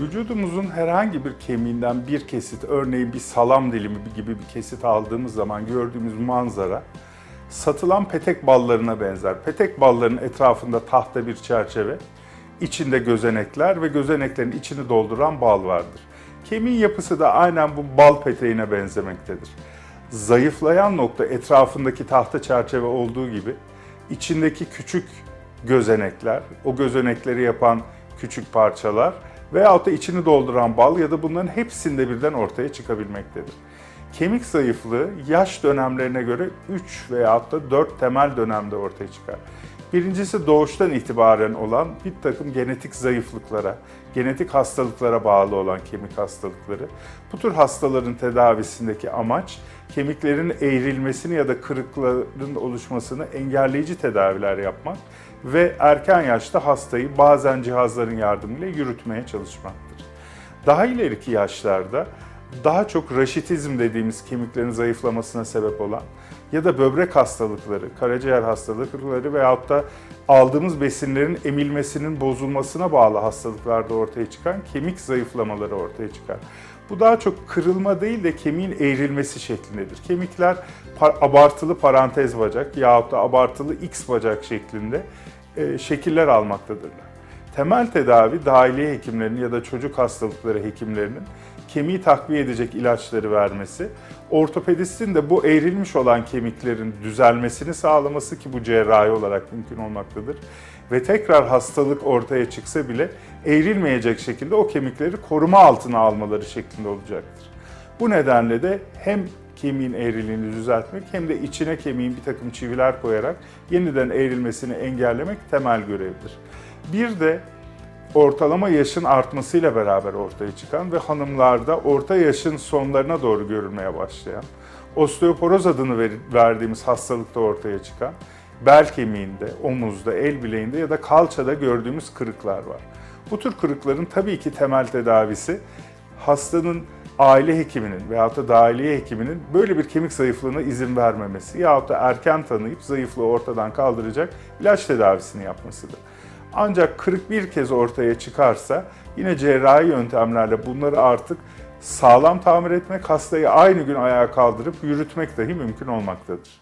Vücudumuzun herhangi bir kemiğinden bir kesit, örneğin bir salam dilimi gibi bir kesit aldığımız zaman gördüğümüz manzara satılan petek ballarına benzer. Petek ballarının etrafında tahta bir çerçeve, içinde gözenekler ve gözeneklerin içini dolduran bal vardır. Kemiğin yapısı da aynen bu bal peteğine benzemektedir. Zayıflayan nokta etrafındaki tahta çerçeve olduğu gibi içindeki küçük gözenekler, o gözenekleri yapan küçük parçalar veyahut da içini dolduran bal ya da bunların hepsinde birden ortaya çıkabilmektedir. Kemik zayıflığı yaş dönemlerine göre 3 veyahut da 4 temel dönemde ortaya çıkar. Birincisi doğuştan itibaren olan bir takım genetik zayıflıklara, genetik hastalıklara bağlı olan kemik hastalıkları. Bu tür hastaların tedavisindeki amaç kemiklerin eğrilmesini ya da kırıkların oluşmasını engelleyici tedaviler yapmak ve erken yaşta hastayı bazen cihazların yardımıyla yürütmeye çalışmaktır. Daha ileriki yaşlarda daha çok raşitizm dediğimiz kemiklerin zayıflamasına sebep olan ya da böbrek hastalıkları, karaciğer hastalıkları veyahut da aldığımız besinlerin emilmesinin bozulmasına bağlı hastalıklarda ortaya çıkan kemik zayıflamaları ortaya çıkar. Bu daha çok kırılma değil de kemiğin eğrilmesi şeklindedir. Kemikler par- abartılı parantez bacak yahut da abartılı X bacak şeklinde şekiller almaktadırlar. Temel tedavi dahiliye hekimlerinin ya da çocuk hastalıkları hekimlerinin kemiği takviye edecek ilaçları vermesi, ortopedistin de bu eğrilmiş olan kemiklerin düzelmesini sağlaması ki bu cerrahi olarak mümkün olmaktadır. Ve tekrar hastalık ortaya çıksa bile eğrilmeyecek şekilde o kemikleri koruma altına almaları şeklinde olacaktır. Bu nedenle de hem kemiğin eğriliğini düzeltmek hem de içine kemiğin bir takım çiviler koyarak yeniden eğrilmesini engellemek temel görevdir. Bir de ortalama yaşın artmasıyla beraber ortaya çıkan ve hanımlarda orta yaşın sonlarına doğru görülmeye başlayan, osteoporoz adını ver- verdiğimiz hastalıkta ortaya çıkan, bel kemiğinde, omuzda, el bileğinde ya da kalçada gördüğümüz kırıklar var. Bu tür kırıkların tabii ki temel tedavisi hastanın aile hekiminin veyahut da dahiliye hekiminin böyle bir kemik zayıflığına izin vermemesi yahut da erken tanıyıp zayıflığı ortadan kaldıracak ilaç tedavisini yapmasıdır. Ancak kırık bir kez ortaya çıkarsa yine cerrahi yöntemlerle bunları artık sağlam tamir etmek, hastayı aynı gün ayağa kaldırıp yürütmek dahi mümkün olmaktadır.